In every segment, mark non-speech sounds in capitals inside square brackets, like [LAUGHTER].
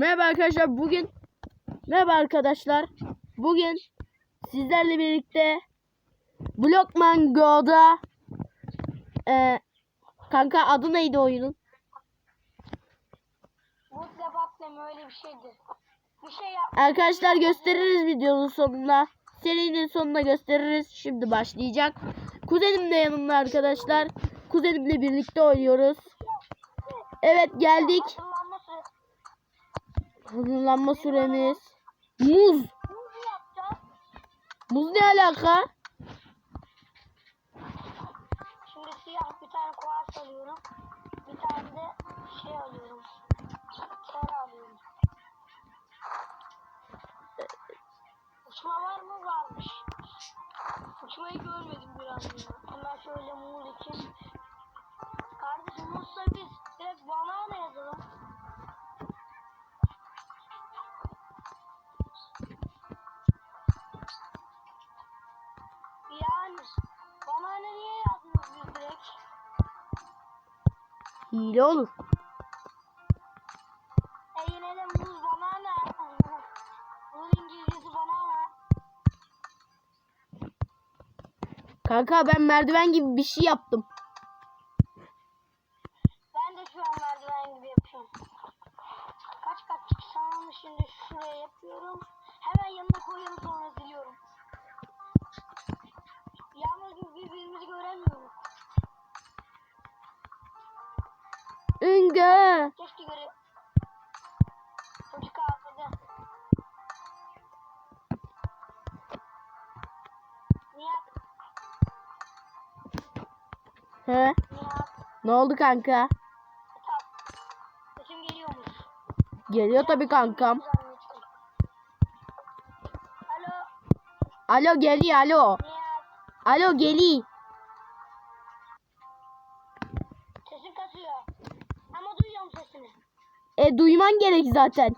Merhaba arkadaşlar bugün Merhaba arkadaşlar bugün sizlerle birlikte Blockman Go'da e, Kanka adı neydi oyunun? Öyle bir şeydir. Bir şey yap. Arkadaşlar gösteririz videonun sonunda Serinin sonunda gösteririz Şimdi başlayacak Kuzenim de yanımda arkadaşlar Kuzenimle birlikte oynuyoruz Evet geldik. Hazırlanma süremiz Muz. Muz ne alaka? Şimdi siyah bir tane kuars alıyorum. Bir tane de şey alıyorum. Sarı alıyorum. Uçma var mı? Varmış. Uçmayı görmedim bir an. Hemen şöyle Hile olur E yine de muz banana. Muz İngilizcesi banana. Kanka ben merdiven gibi bir şey yaptım He ne oldu kanka? Sesim geliyormuş. Geliyor tabi kankam Alo, Alo geliyor alo. Alo geliyor Sesin kasıyor. Ama duyuyorum sesini. E duyman gerek zaten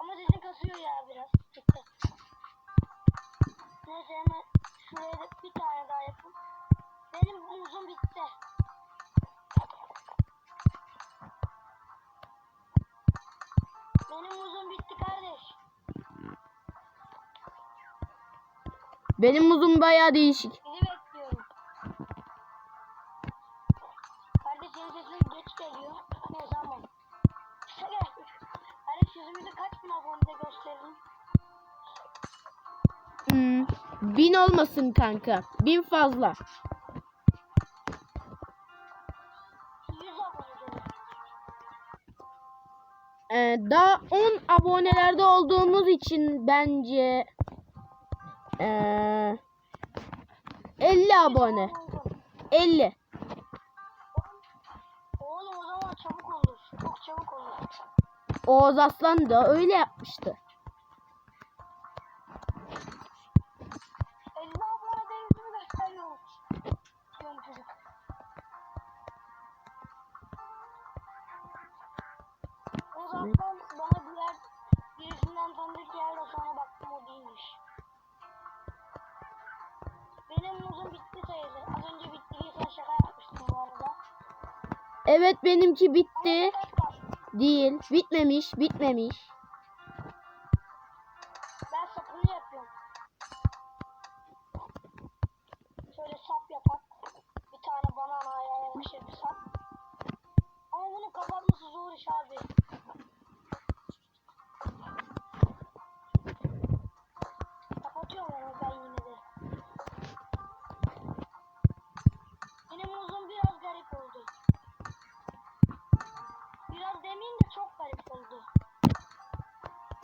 Ama sesin kasıyor ya biraz. Neyse hemen da bir tane daha yapın. Benim muzum bitti. Benim muzum bitti kardeş. Benim muzum baya değişik Sizi bekliyorum. Kardeş senin sesin geç geliyor. Ne zaman? Kardeş yüzümüzü kaç bin abonede gösterelim? Bin olmasın kanka Bin fazla 100 abonede. Ee, daha 10 abonelerde olduğumuz için bence ee, 50 abone 50 Oğlum o zaman çabuk olur. Çok çabuk olur. Oğuz Aslan da öyle yapmıştı Evet benimki bitti? Değil bitmemiş bitmemiş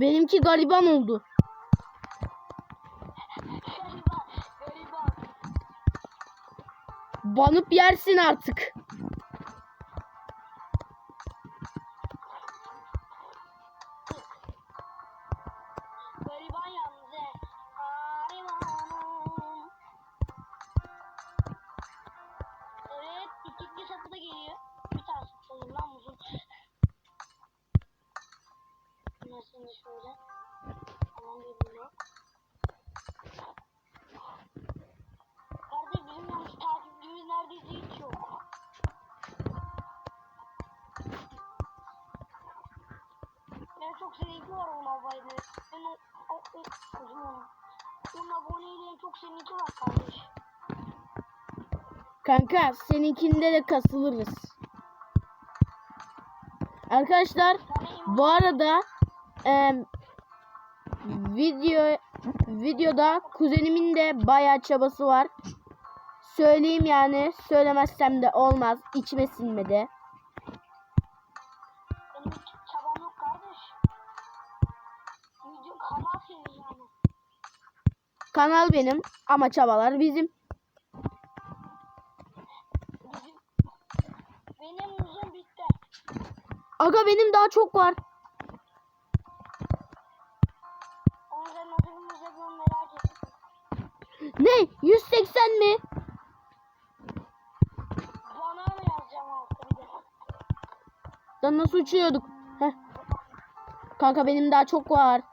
Benimki gariban oldu. Banıp yersin artık seninki var onun abone. Ben o, o, o, kızım onu. Onun aboneliği en çok seninki var kardeş. Kanka seninkinde de kasılırız. Arkadaşlar bu arada em, video videoda kuzenimin de bayağı çabası var. Söyleyeyim yani söylemezsem de olmaz. İçime sinmedi. Kanal benim ama çabalar bizim. Benim uzun bitti. Aga benim daha çok var. Ne? 180 mi? Bana mı yazacağım de? Lan nasıl uçuyorduk? Heh. Kanka benim daha çok var.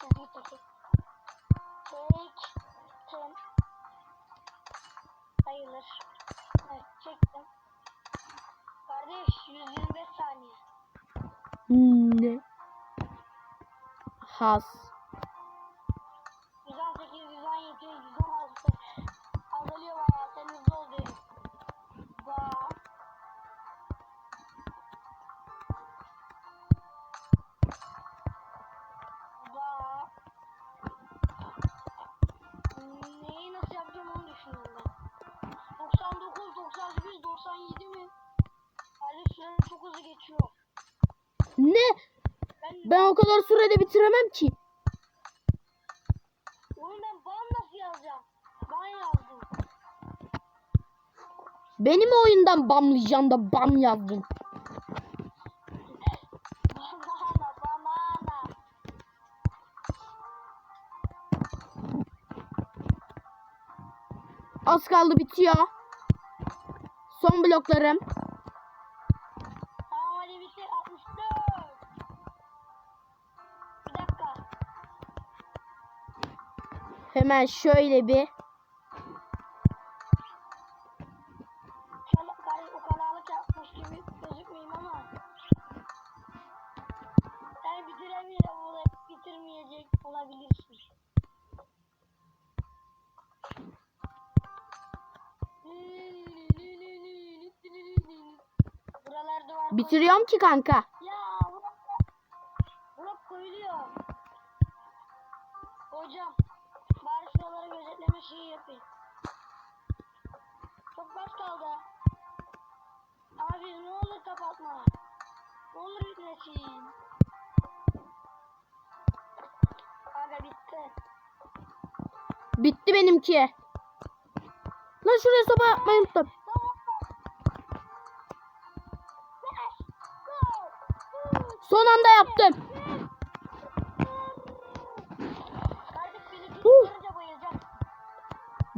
Çizgi çekip. Çektim. Sayılır. Evet çektim. Kardeş 125 saniye. Ne? Has. Ne? Ben, Ben o kadar sürede bitiremem ki. oğlum ben ban nasıl yazacağım? Ban yazdım. Benim oyundan bamlayacağım da bam yazdım. [LAUGHS] Az kaldı bitiyor. Son bloklarım. Hemen şöyle bir. Ukalalık yapmış gibi gözükmeyeyim ama. Yani bitiremeyecek, bitirmeyecek olabilirsin. Buralarda var. Bitiriyorum ki kanka. Yapayım. Çok baş kaldı. Abi ne olur kapatma. Ne olur bitmesin. Aga bitti. Bitti benimki. Lan şuraya soba yapmayı unuttum. Son anda yaptım.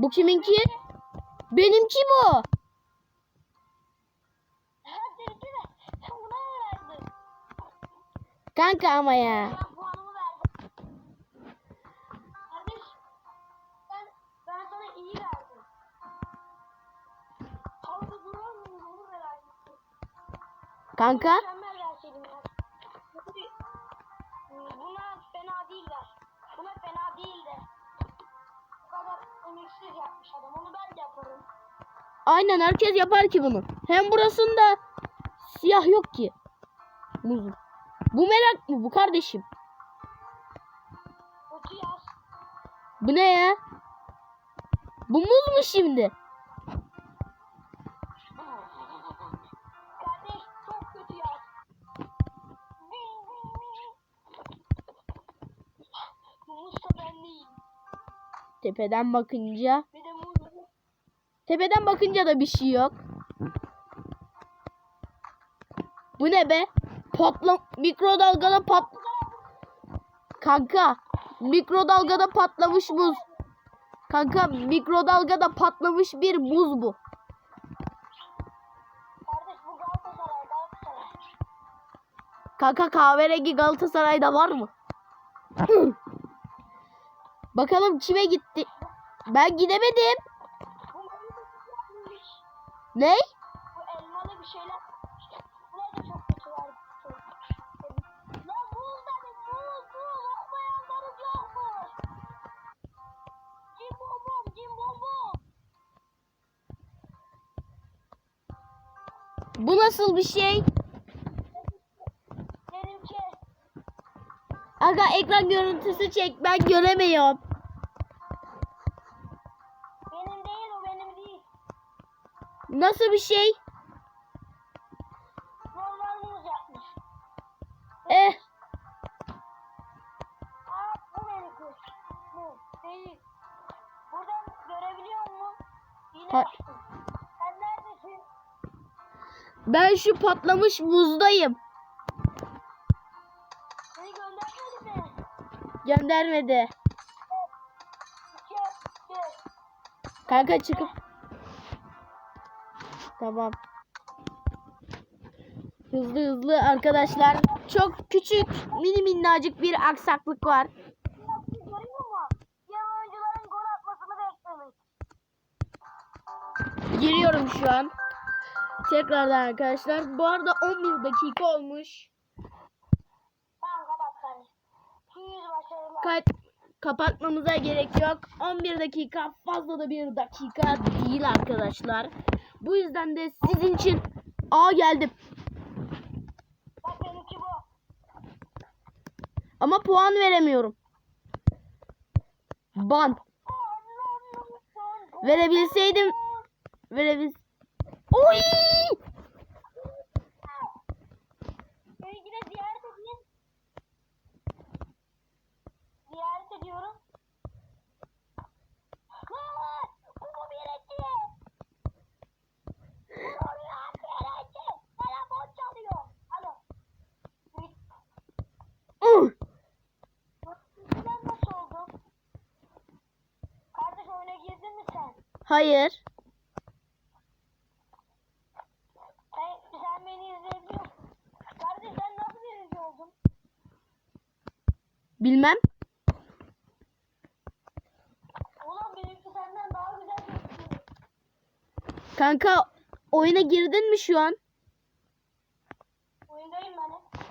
Bu kiminki? Benimki bu. Kanka ama ya. Ben Aynen herkes yapar ki bunu. Hem burasında siyah yok ki. Muzum. Bu merak mı bu kardeşim? Bu ne ya? Bu muz mu şimdi? Kardeş çok kötü yaz. Bu muz da ben değil. Tepeden bakınca. Bir de muz. Tepeden bakınca da bir şey yok. Bu ne be? Patla mikrodalgada pat Kanka mikrodalgada patlamış buz. Kanka mikrodalgada patlamış bir buz bu. Kanka kahverengi Galatasaray'da var mı? [CLEARS THROAT] Bakalım kime gitti? Ben gidemedim. Ne? Bu elmalı bir şeyler. Buraya da çok kötü var. Lan buz dedim buz buz okumayanlarım yok mu? Cim bom bom cim bom bom. Bu nasıl bir şey? Benimki. Aga ekran görüntüsü çek ben göremiyorum. Nasıl bir şey? Yapmış. Eh Aa bu benimki. Bu değil. Buradan görebiliyor musun? Yine yaptım. Sen neredesin? ben şu patlamış buzdayım. Seni göndermedi mi? Göndermedi. Kanka çıkıp. Tamam. Hızlı hızlı arkadaşlar. Çok küçük mini minnacık bir aksaklık var. Giriyorum şu an. Tekrardan arkadaşlar. Bu arada 11 dakika olmuş. Tamam kapat kardeşim. 200 başarılar. Kayıt kapatmamıza gerek yok. 11 dakika fazla da bir dakika değil arkadaşlar. Bu yüzden de sizin için A geldim. Bak benimki bu. Ama puan veremiyorum. Ban. Verebilseydim verebil. Oy! Benimki de ziyaret edeyim. Ziyaret ediyorum. Lan! Bu mu bir etki? Bu mu bir etki? Telefon çalıyor. Alo. Uh! Sen nasıl oldun? Kardeş oyuna girdin mi sen? Hayır. Sen, sen beni izleyebiliyor musun? Kardeş sen nasıl birinci oldun? Bilmem. Ulan benimki senden daha güzel gözüküyor. Kanka oyuna girdin mi şu an? Oyundayım ben hep.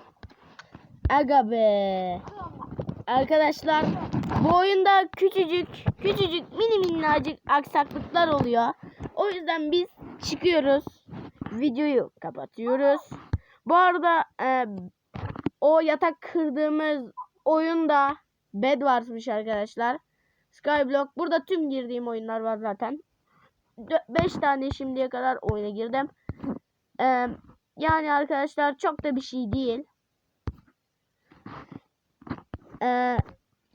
Aga be. Bakıyorum ben. Arkadaşlar bu oyunda küçücük küçücük mini minnacık aksaklıklar oluyor. O yüzden biz çıkıyoruz. Videoyu kapatıyoruz. Bu arada e, o yatak kırdığımız oyunda Bedwars'mış arkadaşlar. Skyblock. Burada tüm girdiğim oyunlar var zaten. 5 tane şimdiye kadar oyuna girdim. E, yani arkadaşlar çok da bir şey değil. Ee,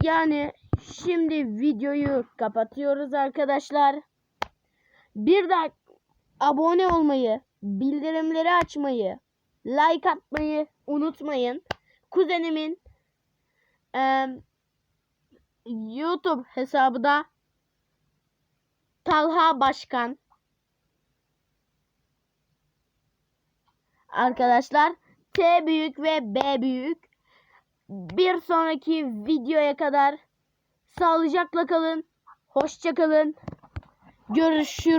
yani şimdi videoyu kapatıyoruz arkadaşlar. Bir de abone olmayı, bildirimleri açmayı, like atmayı unutmayın. Kuzenimin em, YouTube hesabı da Talha Başkan. Arkadaşlar T büyük ve B büyük. Bir sonraki videoya kadar sağlıcakla kalın. Hoşça kalın. Görüşürüz.